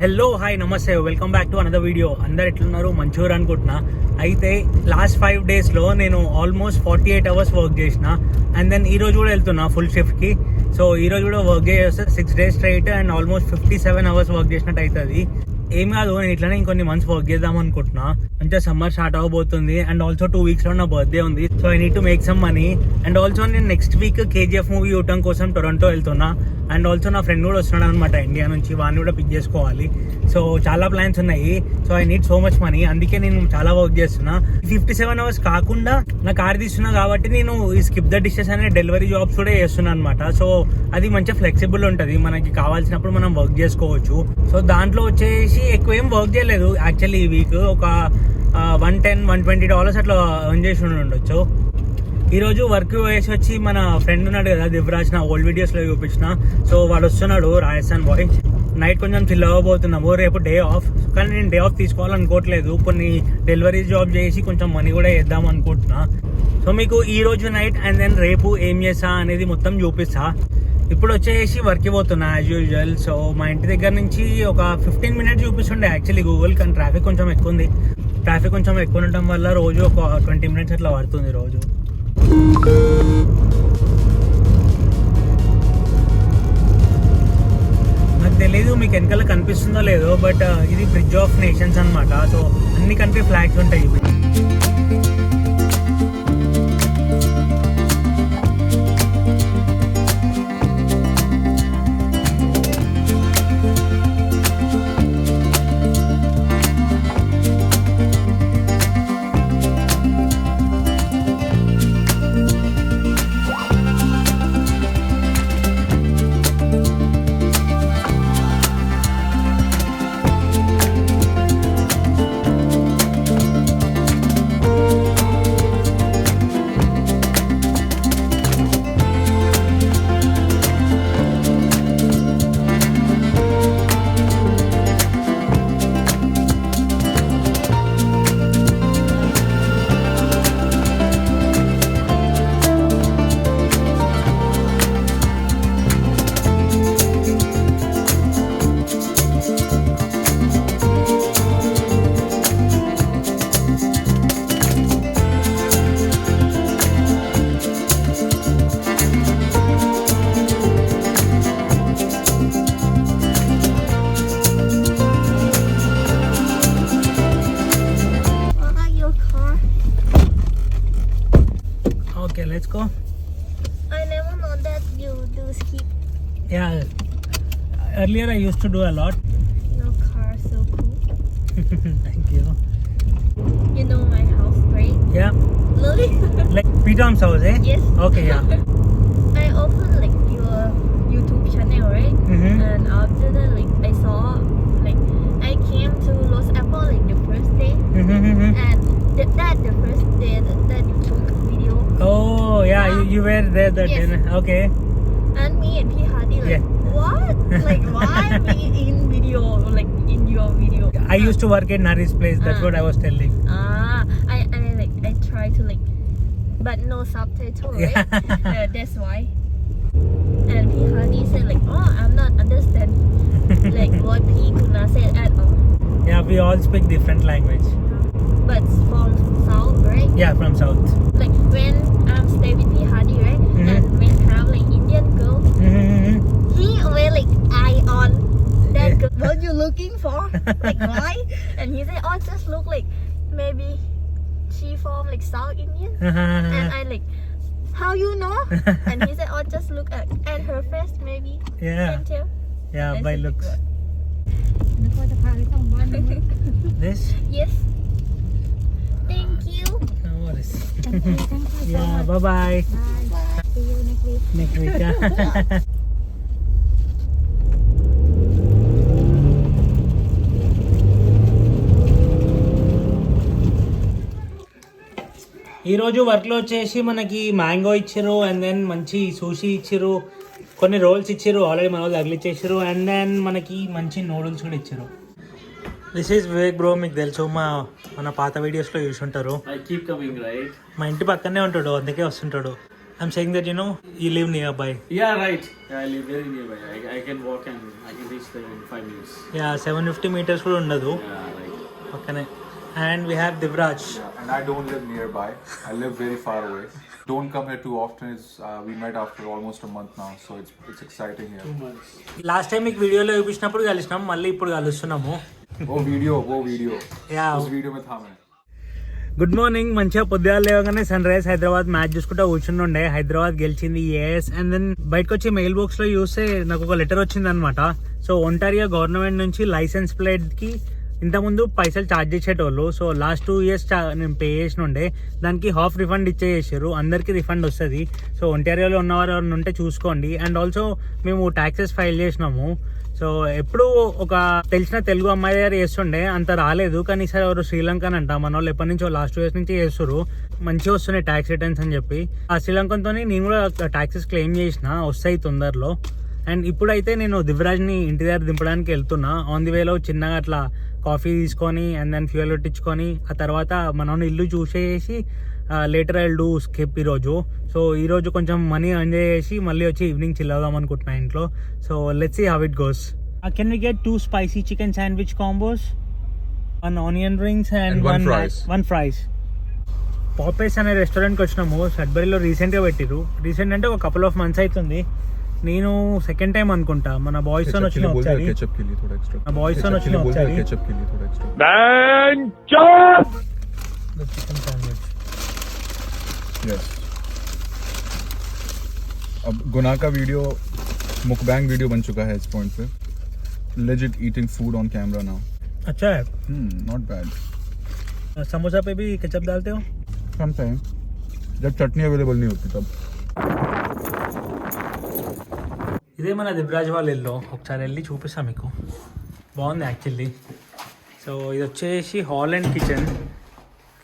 Hello hi నమస్తే. Welcome back to another video అందరు ఎట్లున్నారు? మంచూర్ అనుకుంటున్నా అయితే లాస్ట్ ఫైవ్ డేస్లో నేను almost forty eight hours work చేసిన అండ్ దెన్ ఈరోజు కూడా వెళ్తున్నా ఫుల్ షిఫ్ట్కి సో ఈరోజు కూడా వర్క్ చేస్తే six days straight and almost fifty seven hours work చేసినట్టు అవుతుంది ఏం కాదు నేను ఇట్లానే ఇంకొన్ని మంత్స్ వర్క్ చేద్దాం అనుకుంటున్నా. అంటే సమ్మర్ స్టార్ట్ అవ్వబోతుంది అండ్ ఆల్సో టూ వీక్స్లో నా బర్త్డే ఉంది. So I need to make some money and also నేను నెక్స్ట్ వీక్ కేజీఎఫ్ మూవీ చూడటం కోసం టొరంటో వెళ్తున్నా. అండ్ ఆల్సో నా ఫ్రెండ్ కూడా వస్తున్నాడు అనమాట ఇండియా నుంచి. వాడిని కూడా పిక్ చేసుకోవాలి. సో చాలా ప్లాన్స్ ఉన్నాయి. So I need so much money అందుకే నేను చాలా వర్క్ చేస్తున్నా. ఫిఫ్టీ సెవెన్ అవర్స్ కాకుండా నా కార్ తీస్తున్నా కాబట్టి నేను ఈ స్కిప్ ద డిషెస్ అనే డెలివరీ జాబ్స్ కూడా చేస్తున్నా అనమాట సో అది మంచిగా ఫ్లెక్సిబుల్ ఉంటుంది. మనకి కావాల్సినప్పుడు మనం వర్క్ చేసుకోవచ్చు. సో దాంట్లో వచ్చేసి ఎక్కువ ఏం వర్క్ చేయలేదు. యాక్చువల్లీ ఈ వీక్ ఒక one ten one twenty dollars అట్లా ఎర్న్ చేసి ఉండొచ్చు. ఈరోజు వర్క్ వేసి వచ్చి మన ఫ్రెండ్ ఉన్నాడు కదా దివ్రాజ్ నా ఓల్డ్ వీడియోస్లో చూపించిన. సో వాడు వస్తున్నాడు రాజస్థాన్ బాయ్ నైట్ కొంచెం చిల్ అవ్వబోతున్నాము. రేపు డే ఆఫ్ కానీ నేను డే ఆఫ్ తీసుకోవాలనుకోవట్లేదు. కొన్ని డెలివరీ జాబ్ చేసి కొంచెం మనీ కూడా వేద్దాం అనుకుంటున్నా. సో మీకు ఈ రోజు నైట్ అండ్ దెన్ రేపు ఏం చేసా అనేది మొత్తం చూపిస్తా. ఇప్పుడు వచ్చేసి వర్క్ పోతున్నా యాజ్ యూజువల్ సో మా ఇంటి దగ్గర నుంచి ఒక ఫిఫ్టీన్ మినిట్స్ చూపిస్తుండే. యాక్చువల్లీ గూగుల్ కానీ ట్రాఫిక్ కొంచెం ఎక్కువ ఉంది. ట్రాఫిక్ కొంచెం ఎక్కువ ఉండటం వల్ల రోజు ఒక ట్వంటీ మినిట్స్ అట్లా పడుతుంది రోజు. తెలియదు తెలీదు మీకు వెనకాల కనిపిస్తుందో లేదో బట్ ఇది బ్రిడ్జ్ ఆఫ్ నేషన్స్ అన్నమాట. సో అన్ని కంట్రీ ఫ్లాగ్స్ ఉంటాయి Earlier I used to do a lot. Your car so cool. Thank you. You know my house, right? Yeah. Lily. like Pitom's house, eh? Yes. Okay, yeah. I opened like your YouTube channel, right? Mm-hmm. And after that, like I saw, like I came to Los Apple like the first day, mm-hmm. mm-hmm. and th- that the first day that, that you took video. Oh yeah, yeah. You, you were there that yes. day. Okay. And me and P Hardy like. Yeah what? like why me in video, like in your video? I used to work at Nari's place. That's Ah. what I was telling. Ah, I, I like I try to like, but no subtitle, right? Uh, that's why. And P said like, oh, I'm not understand like what P Kuna said at all. Yeah, we all speak different language. But from South, right? Yeah, from South. Like when I'm stay with P Hardy, right? Mhm. And when have like Indian girl, Mm-hmm. he wear like eye on because what you looking for? Like why? And he said, oh, just look like maybe she from like South Indian. and I like, how you know? and he said, oh, just look at, at her face, maybe. Yeah. Can tell. Yeah, by looks. this? Yes. Thank you. No worries. Thank you, so yeah, much. bye bye. Bye. bye. See you next week. Next week. Yeah. ఈరోజు వర్క్లో వచ్చేసి మనకి mango ఇచ్చారు and then మంచి sushi ఇచ్చారు కొన్ని roles ఇచ్చారు already మన వాళ్ళు తగిలిచ్చేసారు అండ్ దెన్ మనకి మంచి నూడిల్స్ కూడా ఇచ్చారు దిస్ ఈజ్ వివేక్ బ్రో మీకు తెలుసు మా మన పాత వీడియోస్లో చూసి ఉంటారు I keep coming, right? మా ఇంటి పక్కనే ఉంటాడు అందుకే వస్తుంటాడు I'm saying that you know you live nearby. Yeah, right. Yeah, I live very nearby. I, I can walk and I can reach there in five minutes. Yeah, 750 meters కూడా ఉండదు. పక్కనే and we have Divraj. Yeah, and I don't live nearby. I live very far away. Don't come here too often. It's uh, we met after almost a month now, so it's it's exciting here. Two మీకు వీడియోలో చూపించినప్పుడు కలిసినాం మళ్ళీ ఇప్పుడు కలుస్తున్నాము ఓ video ఓ video యా వీడియో మే థా గుడ్ మార్నింగ్ మంచిగా పొద్దుగాలు లేవగానే సన్ రైజ్ హైదరాబాద్ మ్యాచ్ చూసుకుంటా కూర్చుండే హైదరాబాద్ గెలిచింది ఏఎస్ అండ్ దెన్ బయటకు వచ్చి మెయిల్ బాక్స్లో చూస్తే నాకు ఒక లెటర్ వచ్చింది అనమాట సో ఒంటారియా గవర్నమెంట్ నుంచి లైసెన్స్ ప్లేట్కి ఇంతకుముందు పైసలు ఛార్జ్ చేసేటోళ్ళు సో లాస్ట్ టూ ఇయర్స్ నేను పే చేసిన ఉండే దానికి హాఫ్ రిఫండ్ ఇచ్చేసారు అందరికీ రిఫండ్ వస్తుంది. సో ఒంటారియాలో ఉన్నవారు ఎవరైనా ఉంటే చూసుకోండి. అండ్ ఆల్సో మేము ట్యాక్సెస్ ఫైల్ చేసినాము. సో ఎప్పుడు ఒక తెలిసిన తెలుగు అమ్మాయి దగ్గర చేస్తుండే అంత రాలేదు. కానీ ఈసారి ఎవరు శ్రీలంకన్ అంట మన వాళ్ళు ఎప్పటి నుంచో లాస్ట్ ఇయర్స్ నుంచి చేస్తారు మంచిగా వస్తున్నాయి ట్యాక్స్ రిటర్న్స్ అని చెప్పి. ఆ శ్రీలంకన్తో నేను కూడా ట్యాక్సెస్ క్లెయిమ్ చేసిన వస్తాయి తొందరలో. అండ్ ఇప్పుడైతే నేను దివ్యరాజ్ని ఇంటి దగ్గర దింపడానికి వెళ్తున్నా. ఆన్ ది వేలో చిన్నగా అట్లా కాఫీ తీసుకొని అండ్ దెన్ ఫ్యూయల్ పెట్టించుకొని ఆ తర్వాత మనం ఇల్లు చూసేసి లేటర్ ఐ డూ స్కిప్ ఈరోజు సో ఈరోజు కొంచెం మనీ ఎర్న్ చేసి మళ్ళీ వచ్చి ఈవినింగ్ చిల్ అవుదాం అనుకుంటున్నా ఇంట్లో. So let's see how it goes can we get two spicy chicken sandwich combos one onion rings and one. One fries Popeyes అనే రెస్టారెంట్కి వచ్చినాము. సడ్బరీలో రీసెంట్గా పెట్టిరు రీసెంట్ అంటే ఒక కపుల్ ఆఫ్ మంత్స్ అవుతుంది. నేను సెకండ్ టైం అనుకుంటా మన బాయ్స్ తో Ketchup के వచ్చిన लिए बोल ఒకసారి दिया ketchup के लिए थोड़ा extra. నా బాయ్స్ తో Ketchup के వచ్చిన लिए बोल दिया ఒకసారి ketchup के लिए थोड़ा extra. Chicken sandwich Yes. अब गुना का वीडियो मुकबैंग वीडियो बन चुका है इस पॉइंट पे legit eating food on camera now अच्छा है hmm not bad समोसा पे भी केचप डालते हो sometimes जब चटनी अवेलेबल नहीं होती तब ఇదే మన దిబ్రాజ్ వాళ్ళ ఇల్లు. ఒకసారి వెళ్ళి చూపిస్తాం మీకు. బాగుంది యాక్చువల్లీ. సో ఇది వచ్చేసి హాల్ అండ్ కిచెన్.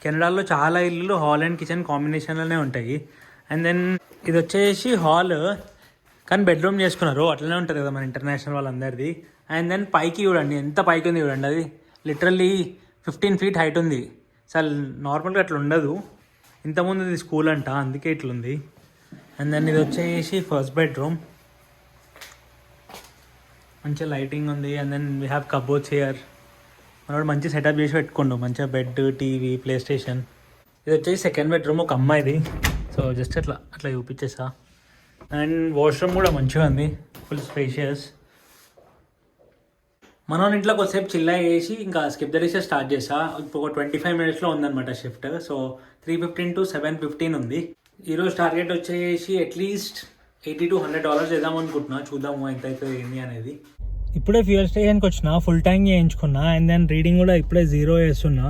కెనడాలో చాలా ఇల్లులు హాల్ అండ్ కిచెన్ కాంబినేషన్లోనే ఉంటాయి. అండ్ దెన్ ఇది వచ్చేసి హాల్ కానీ బెడ్రూమ్ చేసుకున్నారు. అట్లనే ఉంటుంది కదా మన ఇంటర్నేషనల్ వాళ్ళందరిది. అండ్ దెన్ పైకి చూడండి ఎంత పైకి ఉంది చూడండి అది. లిటరల్లీ ఫిఫ్టీన్ ఫీట్ హైట్ ఉంది. అసలు నార్మల్గా అట్లా ఉండదు. ఇంతకుముందు ఇది స్కూల్ అంట అందుకే ఇట్లుంది. అండ్ దెన్ ఇది వచ్చేసి ఫస్ట్ బెడ్రూమ్. మంచిగా లైటింగ్ ఉంది. And then we have cupboards here మనోడు మంచి సెటప్ చేసి పెట్టుకోండు. మంచిగా బెడ్ టీవీ ప్లే స్టేషన్ ఇది వచ్చేసి సెకండ్ బెడ్రూమ్ ఒక అమ్మాయిది. సో జస్ట్ అట్లా అట్లా చూపించేసా. అండ్ వాష్రూమ్ కూడా మంచిగా ఉంది. ఫుల్ స్పేషియస్ మనం ఇంట్లో కొద్దిసేపు చిల్లా చేసి ఇంకా స్కిప్ ద స్టార్ట్ చేసా. ఇప్పుడు ఒక ట్వంటీ ఫైవ్ మినిట్స్లో ఉందన్నమాట shift so three fifteen to seven fifteen ఉంది. ఈరోజు టార్గెట్ వచ్చేసి at least eighty to hundred dollars వేద్దాం అనుకుంటున్నా చూద్దాము ఎంత అయితే ఏంది అనేది. ఇప్పుడే ఫ్యూయల్ స్టేషన్కి వచ్చిన ఫుల్ ట్యాంక్ చేయించుకున్నా అండ్ దెన్ రీడింగ్ కూడా ఇప్పుడే జీరో వేస్తున్నా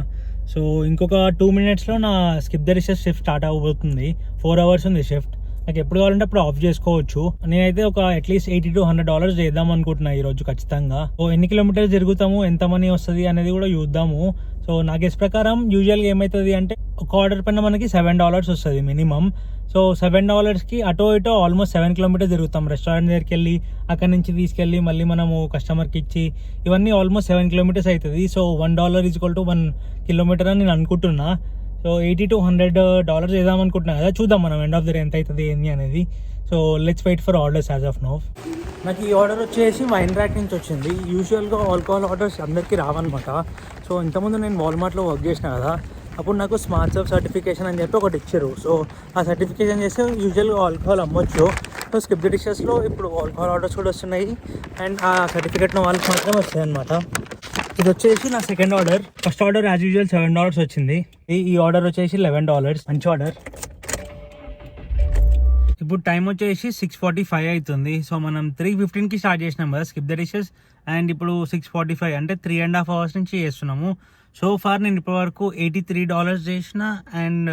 సో ఇంకొక టూ మినిట్స్లో నా skip the dishes shift start అవబోతుంది ఫోర్ అవర్స్ ఉంది షిఫ్ట్. నాకు ఎప్పుడు కావాలంటే అప్పుడు ఆఫ్ చేసుకోవచ్చు. నేనైతే ఒక at least eighty to hundred dollars చేద్దాం అనుకుంటున్నా ఈరోజు ఖచ్చితంగా. సో ఎన్ని కిలోమీటర్స్ తిరుగుతాము ఎంత మనీ వస్తుంది అనేది కూడా చూద్దాము. సో నా గెస్ ప్రకారం యూజువల్గా ఏమవుతుంది అంటే ఒక ఆర్డర్ పైన మనకి సెవెన్ డాలర్స్ వస్తుంది మినిమం సో సెవెన్ డాలర్స్కి అటో ఇటో ఆల్మోస్ట్ సెవెన్ కిలోమీటర్స్ తిరుగుతాం. రెస్టారెంట్ దగ్గరికి వెళ్ళి అక్కడ నుంచి తీసుకెళ్ళి మళ్ళీ మనము కస్టమర్కి ఇచ్చి ఇవన్నీ ఆల్మోస్ట్ సెవెన్ కిలోమీటర్స్ అవుతుంది so one dollar equal to one kilometre అని నేను అనుకుంటున్నా. So eighty to hundred dollars వేద్దాం అనుకుంటున్నా కదా. చూద్దాం మనం ఎండ్ ఆఫ్ ద డే ఎంత అవుతుంది ఏంది అనేది. So let's wait for orders as of now నాకు ఈ ఆర్డర్ వచ్చేసి వైన్ ర్యాక్ నుంచి వచ్చింది. యూజువల్గా ఆల్కహాల్ ఆర్డర్స్ అందరికీ రావన్నమాట. సో ఇంతకుముందు నేను వాల్మార్ట్లో వర్క్ చేసిన కదా అప్పుడు నాకు స్మార్ట్ సర్వ్ సర్టిఫికేషన్ అని చెప్పి ఒకటి ఇచ్చారు. సో ఆ సర్టిఫికేషన్ చేస్తే యూజువల్గా ఆల్కహాల్ అమ్మొచ్చు. సో స్కిప్ డిషెస్లో ఇప్పుడు ఆల్కహాల్ ఆర్డర్స్ కూడా వస్తున్నాయి. అండ్ ఆ సర్టిఫికేట్ను వాళ్ళకి మాత్రమే వస్తాయి అనమాట ఇది వచ్చేసి నా second order first order as usual seven dollars వచ్చింది. ఈ ఆర్డర్ వచ్చేసి లెవెన్ డాలర్స్ మంచి ఆర్డర్ ఇప్పుడు టైం వచ్చేసి సిక్స్ ఫార్టీ ఫైవ్ అవుతుంది సో మనం త్రీ ఫిఫ్టీన్కి స్టార్ట్ చేసినాం కదా స్కిప్ ద డిషెస్ అండ్ ఇప్పుడు సిక్స్ ఫార్టీ ఫైవ్ అంటే త్రీ అండ్ హాఫ్ అవర్స్ నుంచి చేస్తున్నాము. సో ఫార్ నేను ఇప్పటి వరకు ఎయిటీ త్రీ డాలర్స్ చేసిన అండ్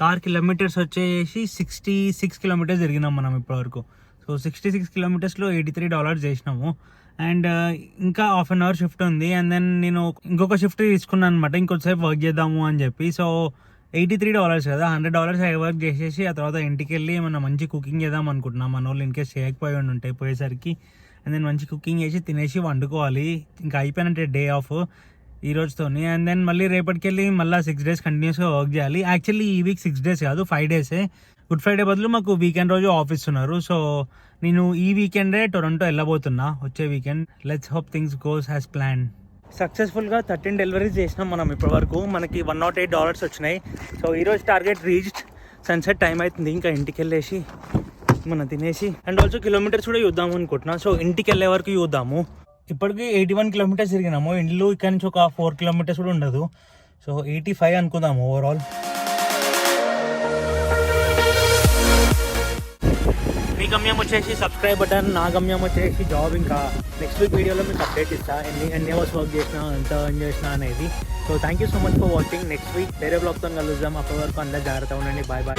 కార్ కిలోమీటర్స్ వచ్చేసి సిక్స్టీ సిక్స్ కిలోమీటర్స్ తిరిగినాం మనం ఇప్పటివరకు. సో సిక్స్టీ సిక్స్ కిలోమీటర్స్లో ఎయిటీ త్రీ డాలర్స్ చేసినాము అండ్ uh, ఇంకా హాఫ్ అన్ అవర్ షిఫ్ట్ ఉంది. అండ్ దెన్ నేను ఇంకొక షిఫ్ట్ తీసుకున్నాను అనమాట ఇంకొకసేపు వర్క్ చేద్దాము అని చెప్పి. సో ఎయిటీ త్రీ డాలర్స్ కదా హండ్రెడ్ డాలర్స్ అవి వర్క్ చేసేసి ఆ తర్వాత ఇంటికి వెళ్ళి ఏమన్నా మంచి కుకింగ్ చేద్దాం అనుకుంటున్నాం. మన వాళ్ళు ఇన్కేస్ చేయకపోయి ఉండి ఉంటాయి పోయేసరికి. అండ్ దెన్ మంచి కుకింగ్ చేసి తినేసి వండుకోవాలి. ఇంకా అయిపోయినట్టే డే ఆఫ్ ఈ రోజుతోని. అండ్ దెన్ మళ్ళీ రేపటికి వెళ్ళి మళ్ళీ సిక్స్ డేస్ కంటిన్యూస్గా వర్క్ చేయాలి. యాక్చువల్లీ ఈ వీక్ సిక్స్ డేస్ కాదు ఫైవ్ డేసే గుడ్ ఫ్రైడే బదులు మాకు వీకెండ్ రోజు ఆఫీస్ ఉన్నారు. సో నేను ఈ వీకెండే టొరంటో వెళ్ళబోతున్నా వచ్చే weekend let's hope things goes as plan సక్సెస్ఫుల్గా థర్టీన్ డెలివరీస్ చేసినాం మనం ఇప్పటివరకు. మనకి వన్ నాట్ ఎయిట్ డాలర్స్ వచ్చినాయి. సో ఈరోజు టార్గెట్ రీచ్డ్ సన్సెట్ టైం అవుతుంది ఇంకా ఇంటికి వెళ్ళేసి మనం తినేసి అండ్ ఆల్సో కిలోమీటర్స్ కూడా చూద్దాము అనుకుంటున్నాం. సో ఇంటికి వెళ్ళే వరకు చూద్దాము. ఇప్పటికి ఎయిటీ వన్ కిలోమీటర్స్ తిరిగినాము. ఇండ్లు ఇక్కడ నుంచి ఒక ఫోర్ కిలోమీటర్స్ కూడా ఉండదు. సో ఎయిటీ ఫైవ్ అనుకుందాము ఓవరాల్ గమ్యం వచ్చేసి సబ్స్క్రైబ్ బటన్ నా గమ్యం వచ్చేసి జాబ్ ఇంకా నెక్స్ట్ వీక్ వీడియోలో మీకు అప్డేట్ ఇస్తా. ఎన్ని ఎన్ని అవర్స్ వర్క్ చేసినా ఎంత ఎర్న్ చేసినా అనేది. So thank you so much for watching next week వేరే బ్లాగ్తో కలుద్దాం. అప్పటి వరకు అందరూ జాగ్రత్త ఉండండి. Bye bye